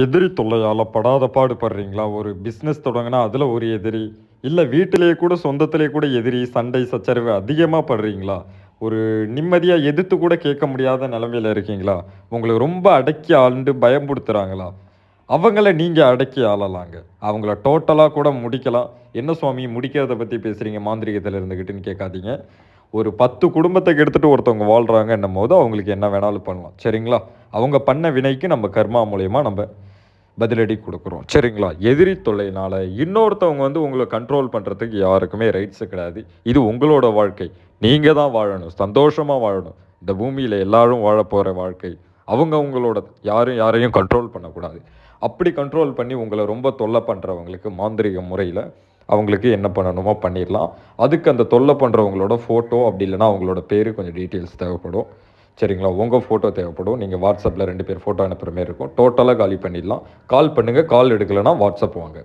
எதிரி தொல்லையால் படாத பாடுபடுறீங்களா? ஒரு பிஸ்னஸ் தொடங்கினா அதில் ஒரு எதிரி இல்லை வீட்டிலேயே கூட சொந்தத்திலே கூட எதிரி சண்டை சச்சரவு அதிகமாக படுறீங்களா? ஒரு நிம்மதியாக எதிர்த்து கூட கேட்க முடியாத நிலமையில இருக்கீங்களா? உங்களை ரொம்ப அடக்கி ஆண்டு பயம்படுத்துகிறாங்களா அவங்கள நீங்கள் அடக்கி ஆளலாங்க. அவங்கள டோட்டலாக கூட முடிக்கலாம். என்ன சுவாமி முடிக்கிறத பற்றி பேசுகிறீங்க மாந்திரிகத்தில் இருந்துக்கிட்டுன்னு கேட்காதீங்க. ஒரு பத்து குடும்பத்தை எடுத்துகிட்டு ஒருத்தவங்க வாழ்கிறாங்கன்னும் போது அவங்களுக்கு என்ன வேணாலும் பண்ணலாம். சரிங்களா? அவங்க பண்ண வினைக்கு நம்ம கர்மா மூலயமா நம்ம பதிலடி கொடுக்குறோம். சரிங்களா? எதிரி தொல்லையினால் இன்னொருத்தவங்க வந்து உங்களை கண்ட்ரோல் பண்ணுறதுக்கு யாருக்குமே ரைட்ஸு கிடையாது. இது உங்களோட வாழ்க்கை. நீங்கள் தான் வாழணும். சந்தோஷமாக வாழணும். இந்த பூமியில் எல்லாரும் வாழ போகிற வாழ்க்கை. அவங்க உங்களோட யாரும் யாரையும் கண்ட்ரோல் பண்ணக்கூடாது. அப்படி கண்ட்ரோல் பண்ணி உங்களை ரொம்ப தொல்லை பண்ணுறவங்களுக்கு மாந்திரிக முறையில் அவங்களுக்கு என்ன பண்ணணுமோ பண்ணிடலாம். அதுக்கு அந்த தொல்லை பண்ணுறவங்களோட ஃபோட்டோ அப்படி இல்லைன்னா அவங்களோட பேர் கொஞ்சம் டீட்டெயில்ஸ் தேவைப்படும். சரிங்களா? உங்கள் ஃபோட்டோ தேவைப்படும். நீங்கள் வாட்ஸ்அப்பில் ரெண்டு பேர் ஃபோட்டோ அனுப்புகிற மாதிரி இருக்கும். டோட்டலாக காலி பண்ணிடலாம். கால் பண்ணுங்கள் கால் எடுக்கலைன்னா வாட்ஸ்அப் வாங்க.